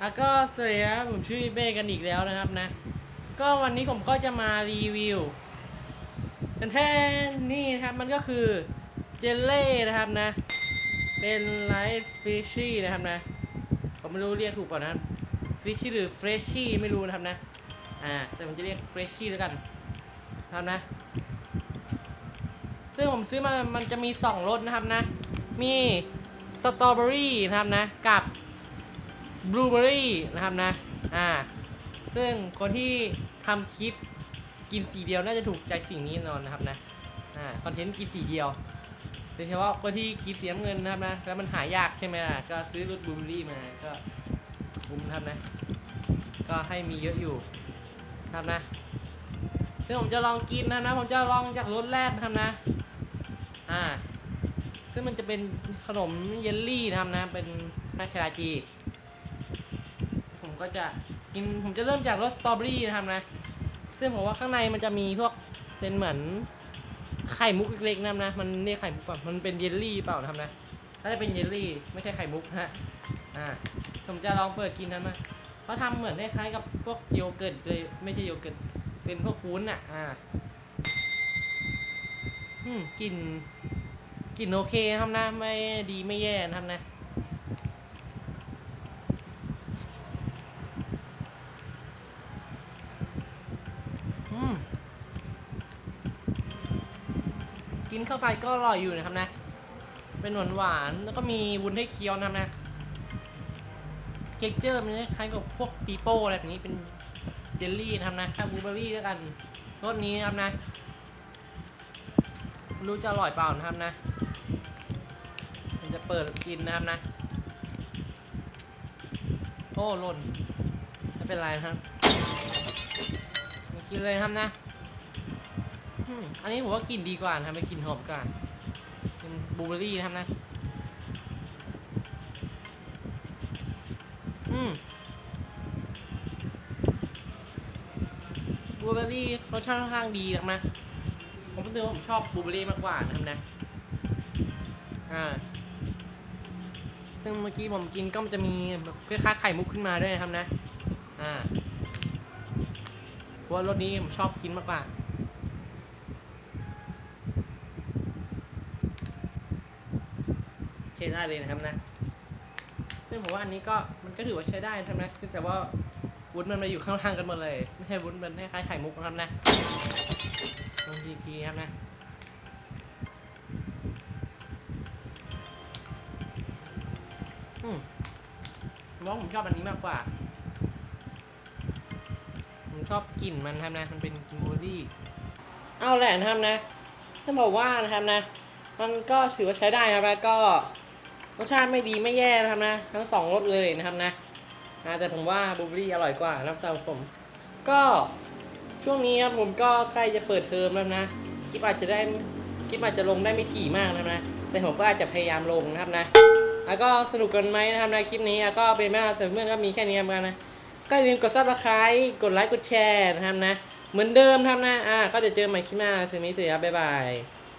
แล้วก็สวัสดีครับผมชื่อเบ้กันอีกแล้วนะครับนะ ก็วันนี้ผมก็จะมารีวิวแทนนี่นะครับมันก็คือเจลเล่นะครับนะ เป็นไลท์ฟิชชี่นะครับนะ ผมไม่รู้เรียกถูกเปล่านะครับฟิชชี่หรือเฟรชชี่ไม่รู้นะครับนะ อ่า แต่ผมจะเรียกเฟรชชี่แล้วกันนะครับนะ ซึ่งผมซื้อมามันจะมีสองรสนะครับนะ มีสตรอเบอรี่นะครับนะ กับ บลูเบอรี่นะครับนะ อ่า ซึ่งคนที่ทำคลิปกินสีเดียวน่าจะถูกใจสิ่งนี้แน่นอนนะครับนะ อ่า คอนเทนต์กินสีเดียวโดยเฉพาะคนที่กินเสียเงินนะครับนะ แล้วมันหายากใช่ไหมล่ะ ก็ซื้อรสบลูเบอรี่มา ก็คุ้มครับนะ ก็ให้มีเยอะอยู่นะครับนะ ซึ่งผมจะลองกินนะนะ ผมจะลองจากรสแรกนะครับนะ อ่า ซึ่งมันจะเป็นขนมเยลลี่นะครับนะ เป็นนาคาราจี ผมก็จะกินผมจะเริ่มจากรสสตรอเบอรี่นะครับนะ ซึ่งผมว่าข้างในมันจะมีพวกเป็นเหมือนไข่มุกเล็กๆนะครับนะ มันเรียกไข่มุกเปล่ามันเป็นเยลลี่เปล่านะครับนะถ้าจะเป็นเยลลี่ไม่ใช่ไข่มุกนะฮะ อ่า ผมจะลองเปิดกินนั้นมาเขาทำเหมือนคล้ายๆกับพวกโยเกิร์ตเลยไม่ใช่โยเกิร์ต เป็นพวกวุ้นอะ อ่า อืมกลิ่นกลิ่นโอเคครับนะ ไม่ดีไม่แย่นะครับนะ กินเข้าไปก็อร่อยอยู่นะครับนะ เป็นหวานหวานแล้วก็มีวุ้นให้เคี้ยวนะครับนะเท็กเจอร์มันคล้ายกับพวกปีโป้อะไรแบบนี้เป็นเจลลี่นะครับนะถ้าบลูเบอร์รี่แล้วกันรสนี้นะครับนะไม่รู้จะอร่อยเปล่านะครับนะมันจะเปิดกินนะครับนะ โอ้หล่นไม่เป็นไรนะครับกินเลยครับนะ อันนี้ผมว่ากลิ่นดีกว่านะครับไม่กลิ่นหอมกว่าเป็นบลูเบอร์รี่นะครับนะอืมบลูเบอร์รี่รสชาติค่อนข้างดีนะครับนะผมรู้สึกว่าผมชอบบลูเบอร์รี่มากกว่านะครับนะอ่าซึ่งเมื่อกี้ผมกินก็มันจะมีแบบคล้ายๆไข่มุกขึ้นมาด้วยนะครับนะ อ่าเพราะรสนี้ผมชอบกินมากกว่า ใช้ ได้เลยนะครับนะ ซึ่งผมว่าอันนี้ก็มันก็ถือว่าใช้ได้นะครับนะแต่ว่าวุ้นมันมาอยู่ข้างล่างกันหมดเลย ไม่ใช่วุ้นมันคล้ายๆไข่มุกนะครับนะลองทีทีครับนะอืมผมว่าผมชอบอันนี้มากกว่า ผมชอบกลิ่นมันครับนะ มันเป็นกลิ่นบูรี่เอาแหละนะครับนะถ้าบอกว่านะครับนะ มันก็ถือว่าใช้ได้นะครับก็ รสชาติไม่ดีไม่แย่นะครับนะ ทั้งสองรสเลยนะครับนะนะแต่ผมว่าบลูเบอร์รี่อร่อยกว่านะครับสำหรับผม ก็ช่วงนี้ครับผมก็ใกล้จะเปิดเทอมแล้วนะคลิปอาจจะได้คลิปอาจจะลงได้ไม่ถี่มากนะครับนะแต่ผมก็อาจจะพยายามลงนะครับนะแล้วก็สนุกกันไหมนะครับในคลิปนี้แล้วก็เป็นไม่แต่เพื่อนก็มีแค่นี้กันนะก็อย่าลืมกดซับสไครต์กดไลค์กดแชร์นะครับนะ เหมือนเดิมครับนะอ่าก็เดี๋ยวเจอกันใหม่คลิปหน้าสวัสดีครับบ๊ายบาย